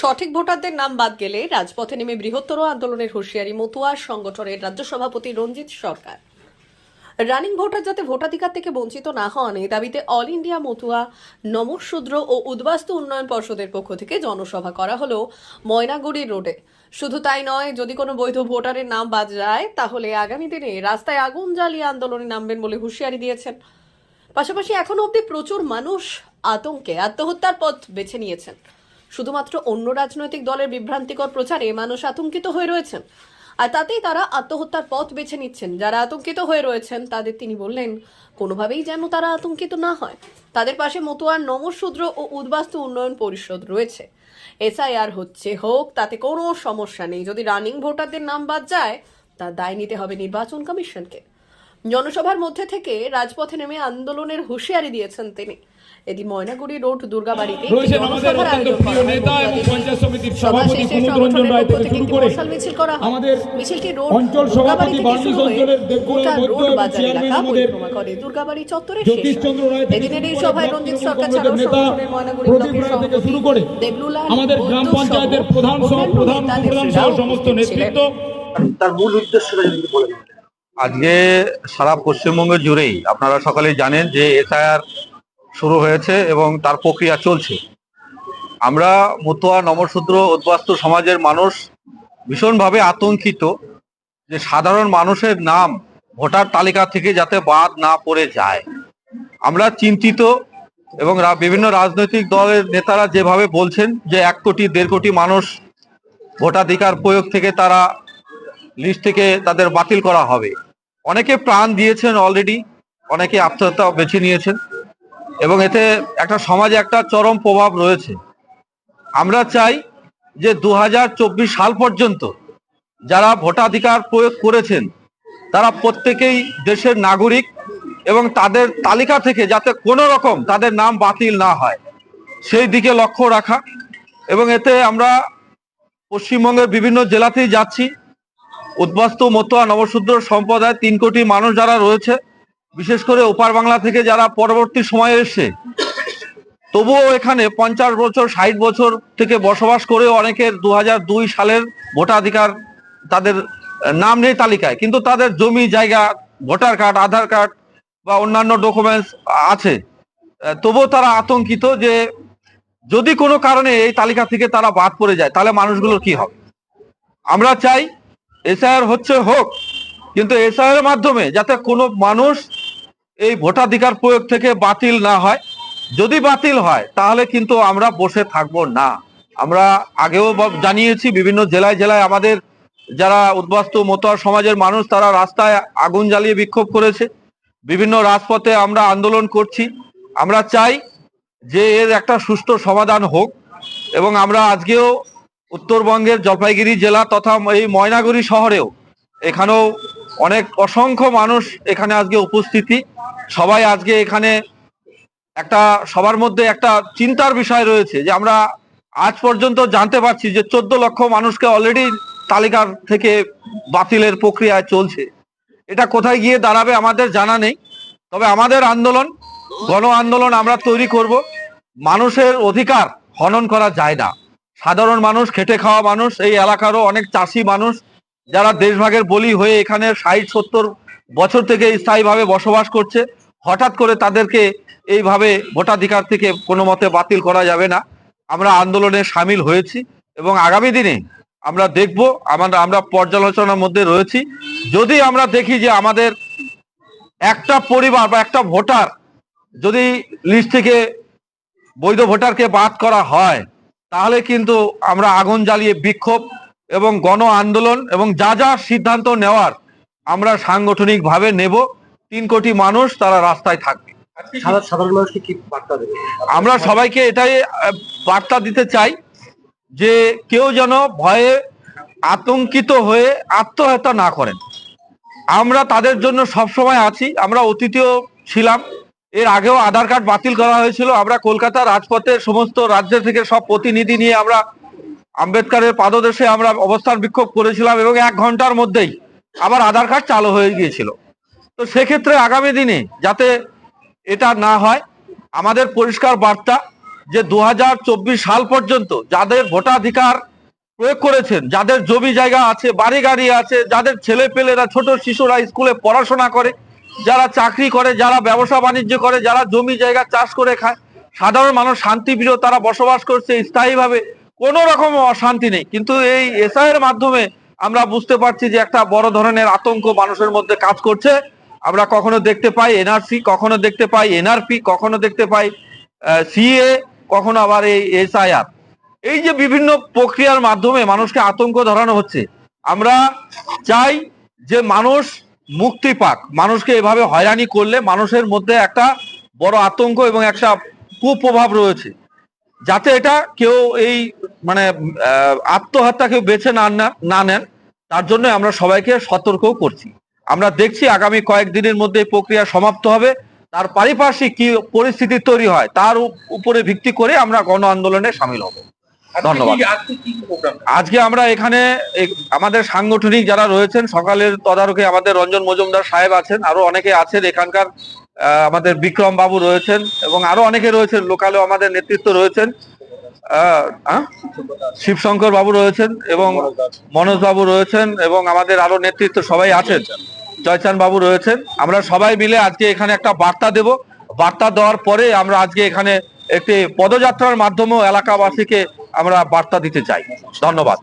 সঠিক ভোটারদের নাম বাদ গেলে রাজপথে নেমে বৃহত্তর আন্দোলনের হুঁশিয়ারি মতুয়া সংগঠনের রাজ্য সভাপতি রঞ্জিত সরকার। রানিং ভোটার যাতে ভোটাধিকার থেকে বঞ্চিত না হন এই দাবিতে অল ইন্ডিয়া মতুয়া নমশূদ্র ও উদ্বাস্তু উন্নয়ন পর্ষদের পক্ষ থেকে জনসভা করা হলো ময়নাগুড়ি রোডে। শুধু তাই নয়, যদি কোনো বৈধ ভোটারের নাম বাদ যায়, তাহলে আগামী দিনে রাস্তায় আগুন জ্বালিয়ে আন্দোলনে নামবেন বলে হুঁশিয়ারি দিয়েছেন। পাশাপাশি এখনও অবধি প্রচুর মানুষ আতঙ্কে আত্মহত্যার পথ বেছে নিয়েছেন। শুধুমাত্র অন্য রাজনৈতিক দলের বিভ্রান্তিকর প্রচারে মানুষ আতঙ্কিত হয়ে রয়েছেন। আর তাতেই তারা আত্মহত্যার পথ বেছে নিচ্ছেন। যারা আতঙ্কিত হয়ে রয়েছেন, তাদের তিনি বললেন, কোনোভাবেই যেন তারা আতঙ্কিত না হয়। তাদের পাশে মতুয়ার নমশূদ্র ও উদ্বাস্তু উন্নয়ন পরিষদ রয়েছে। এসআইআর হচ্ছে হোক, তাতে কোনো সমস্যা নেই। যদি রানিং ভোটারদের নাম বাদ যায়, তার দায় নিতে হবে নির্বাচন কমিশনকে। জনসভার মধ্যে থেকে রাজপথে নেমে আন্দোলনের হুঁশিয়ারি দিয়েছেন তিনি। এদিন ময়নাগুড়ি রোড দুর্গাবাড়িতে একটি রয়েছেন আমাদের জনসভার অত্যন্ত আয়োজন করা প্রিয়। নেতা এবং মতুয়াদের পঞ্চায়েত সমিতির সভা সভাপতি শেষে কুমুদ রঞ্জন সংগঠনের রায় পক্ষ থেকে থেকে শুরু একটি করে মশাল মিছিল করা হয়। মিছিলটি রোড অঞ্চল সভাপতি থেকে বার্নিশ শুরু অঞ্চলের দেবগুড়ের রোড বাজার এলাকা পরিক্রমা করে। দুর্গাবাড়ি চত্বরে জ্যোতিষচন্দ্র রায় এদিনের এই সভায় রঞ্জিত সরকার ছাড়াও সংগঠনের ময়নাগুড়ি ব্লকের সভাপতি শুরু আমাদের গ্রাম পঞ্চায়েতের প্রধান সহ অন্যান্য প্রধান সহ সমস্ত নেতৃত্ব। তার মূল উদ্দেশ্যটা যদি একটু আজকে সারা পশ্চিমবঙ্গ জুড়েই আপনারা সকালে জানেন যে এসআইআর শুরু হয়েছে এবং তার প্রক্রিয়া চলছে। আমরা মতুয়া নমশূদ্র উদ্বাস্তু সমাজের মানুষ ভীষণভাবে আতঙ্কিত যে সাধারণ মানুষের নাম ভোটার তালিকা থেকে যাতে বাদ না পড়ে যায়। আমরা চিন্তিত এবং বিভিন্ন রাজনৈতিক দলের নেতারা যেভাবে বলছেন যে এক কোটি, দেড় কোটি মানুষ ভোটাধিকার প্রয়োগ থেকে তারা লিস্ট থেকে তাদের বাতিল করা হবে। অনেকে প্রাণ দিয়েছেন অলরেডি, অনেকে আত্মহত্যা বেছে নিয়েছেন। এবং এতে একটা সমাজে একটা চরম প্রভাব রয়েছে। আমরা চাই যে দু হাজার চব্বিশ সাল পর্যন্ত যারা ভোটাধিকার প্রয়োগ করেছেন, তারা প্রত্যেকেই দেশের নাগরিক এবং তাদের তালিকা থেকে যাতে কোনো রকম তাদের নাম বাতিল না হয়, সেই দিকে লক্ষ্য রাখা এবং এতে আমরা পশ্চিমবঙ্গের বিভিন্ন জেলাতেই যাচ্ছি। উদ্বাস্তু মতুয়া নবশূদ্র সম্প্রদায় তিন কোটি মানুষ যারা রয়েছে বিশেষ করে ওপার বাংলা থেকে যারা পরবর্তী সময়ে এসে তবুও এখানে পঞ্চাশ বছর, ষাট বছর থেকে বসবাস করে অনেকের দু দুই সালের ভোটাধিকার তাদের নাম নেই তালিকায়, কিন্তু তাদের জমি, জায়গা, ভোটার কার্ড, আধার কার্ড বা অন্যান্য ডকুমেন্টস আছে। তবুও তারা আতঙ্কিত যে যদি কোনো কারণে এই তালিকা থেকে তারা বাদ পড়ে যায়, তাহলে মানুষগুলোর কি হবে? আমরা চাই এসআইআর হচ্ছে হোক, কিন্তু এসআইআর মাধ্যমে যাতে কোনো মানুষ এই ভোটাধিকার প্রয়োগ থেকে বাতিল না হয়। যদি বাতিল হয়, তাহলে কিন্তু আমরা বসে থাকব না। আমরা আগেও জানিয়েছি, বিভিন্ন জেলায় জেলায় আমাদের যারা উদ্বাস্তু মতোয়ার সমাজের মানুষ, তারা রাস্তায় আগুন জ্বালিয়ে বিক্ষোভ করেছে। বিভিন্ন রাজপথে আমরা আন্দোলন করছি। আমরা চাই যে এর একটা সুষ্ঠু সমাধান হোক এবং আমরা আজকেও উত্তরবঙ্গের জলপাইগুড়ি জেলা তথা এই ময়নাগুড়ি শহরেও এখানেও অনেক অসংখ্য মানুষ এখানে আজকে উপস্থিতি। সবাই আজকে এখানে একটা, সবার মধ্যে একটা চিন্তার বিষয় রয়েছে যে আমরা আজ পর্যন্ত জানতে পারছি যে চোদ্দ লক্ষ মানুষকে অলরেডি তালিকার থেকে বাতিলের প্রক্রিয়ায় চলছে। এটা কোথায় গিয়ে দাঁড়াবে আমাদের জানা নেই। তবে আমাদের আন্দোলন, গণ আন্দোলন আমরা তৈরি করব। মানুষের অধিকার হনন করা যায় না। সাধারণ মানুষ, খেটে খাওয়া মানুষ, এই এলাকারও অনেক চাষি মানুষ যারা দেশভাগের বলি হয়ে এখানে ষাট, সত্তর বছর থেকে স্থায়ীভাবে বসবাস করছে, হঠাৎ করে তাদেরকে এইভাবে ভোটাধিকার থেকে কোনো মতে বাতিল করা যাবে না। আমরা আন্দোলনে সামিল হয়েছি এবং আগামী দিনে আমরা দেখব, আমরা আমরা পর্যালোচনার মধ্যে রয়েছি। যদি আমরা দেখি যে আমাদের একটা পরিবার বা একটা ভোটার যদি লিস্ট থেকে বৈধ ভোটারকে বাদ করা হয়, তাহলে কিন্তু আমরা আগুন জ্বালিয়ে বিক্ষোভ এবং গণ আন্দোলন এবং যা যা সিদ্ধান্ত নেওয়ার আমরা সাংগঠনিকভাবে নেব। তিন কোটি মানুষ তারা রাস্তায় থাকবে। সাধারণ সাধারণ মানুষকে কি বার্তা দেবে? আমরা সবাইকে এটাই বার্তা দিতে চাই যে কেউ যেন ভয়ে আতঙ্কিত হয়ে আত্মহত্যা না করেন। আমরা তাদের জন্য সবসময় আছি। আমরা অতীতেও ছিলাম। এর আগেও আধার কার্ড বাতিল করা হয়েছিল। আমরা কলকাতা রাজপথে সমস্ত রাজ্য থেকে সব প্রতিনিধি নিয়ে আমরা আম্বেদকারের পাদদেশে আমরা অবস্থান বিক্ষোভ করেছিলাম এবং এক ঘণ্টার মধ্যেই আবার আধার কার্ড চালু হয়ে গিয়েছিল। তো সেক্ষেত্রে আগামী দিনে যাতে এটা না হয়, আমাদের পরিষ্কার বার্তা যে দু হাজার চব্বিশ সাল পর্যন্ত যাদের ভোটাধিকার প্রয়োগ করেছেন, যাদের জমি জায়গা আছে, বাড়ি গাড়ি আছে, যাদের ছেলে পেলেরা ছোট শিশুরা স্কুলে পড়াশোনা করে, যারা চাকরি করে, যারা ব্যবসা বাণিজ্য করে, যারা জমি জায়গা চাষ করে খায়, সাধারণ মানুষ শান্তিপ্রিয়, তারা বসবাস করছে স্থায়ীভাবে কোনো রকম অশান্তি নেই। কিন্তু এই এসআই এর মাধ্যমে আমরা বুঝতে পারছি যে একটা বড় ধরনের আতঙ্ক মানুষের মধ্যে কাজ করছে। আমরা কখনো দেখতে পাই এনআরসি কখনো দেখতে পাই এনআরপি কখনো দেখতে পাই সিএ কখনো আবার এই এসআইআর এই যে বিভিন্ন প্রক্রিয়ার মাধ্যমে মানুষকে আতঙ্ক ধরানো হচ্ছে, আমরা চাই যে মানুষ মুক্তি পাক। মানুষকে এভাবে হয়রানি করলে মানুষের মধ্যে একটা বড় আতঙ্ক এবং একটা কুপ্রভাব রয়েছে। যাতে এটা কেউ এই মানে আত্মহত্যা কেউ বেছে না না- নেন তার জন্য আমরা সবাইকে সতর্কও করছি। আমরা দেখছি আগামী কয়েকদিনের মধ্যে প্রক্রিয়া সমাপ্ত হবে তার পারিপার্শ্বিক কি পরিস্থিতি তৈরি হয় তার উপরে ভিত্তি করে আমরা গণ আন্দোলনে সামিল হব। ধন্যবাদ। আজকে আমরা এখানে আমাদের সাংগঠনিক যারা রয়েছেন সকালের তদারকে আমাদের রঞ্জন মজুমদার সাহেব আছেন আরও অনেকে আছেন এখানকার আহ, আমাদের বিক্রম বাবু রয়েছেন এবং আরও অনেকে রয়েছেন লোকালেও আমাদের নেতৃত্ব রয়েছেন? শিবশঙ্কর বাবু রয়েছেন এবং মনোজ বাবু রয়েছেন এবং আমাদের আরও নেতৃত্ব সবাই আছেন। জয়চান বাবু রয়েছেন। আমরা সবাই মিলে আজকে এখানে একটা বার্তা দেব। বার্তা দেওয়ার পরে আমরা আজকে এখানে একটি পদযাত্রার মাধ্যমেও এলাকাবাসীকে আমরা বার্তা দিতে চাই। ধন্যবাদ।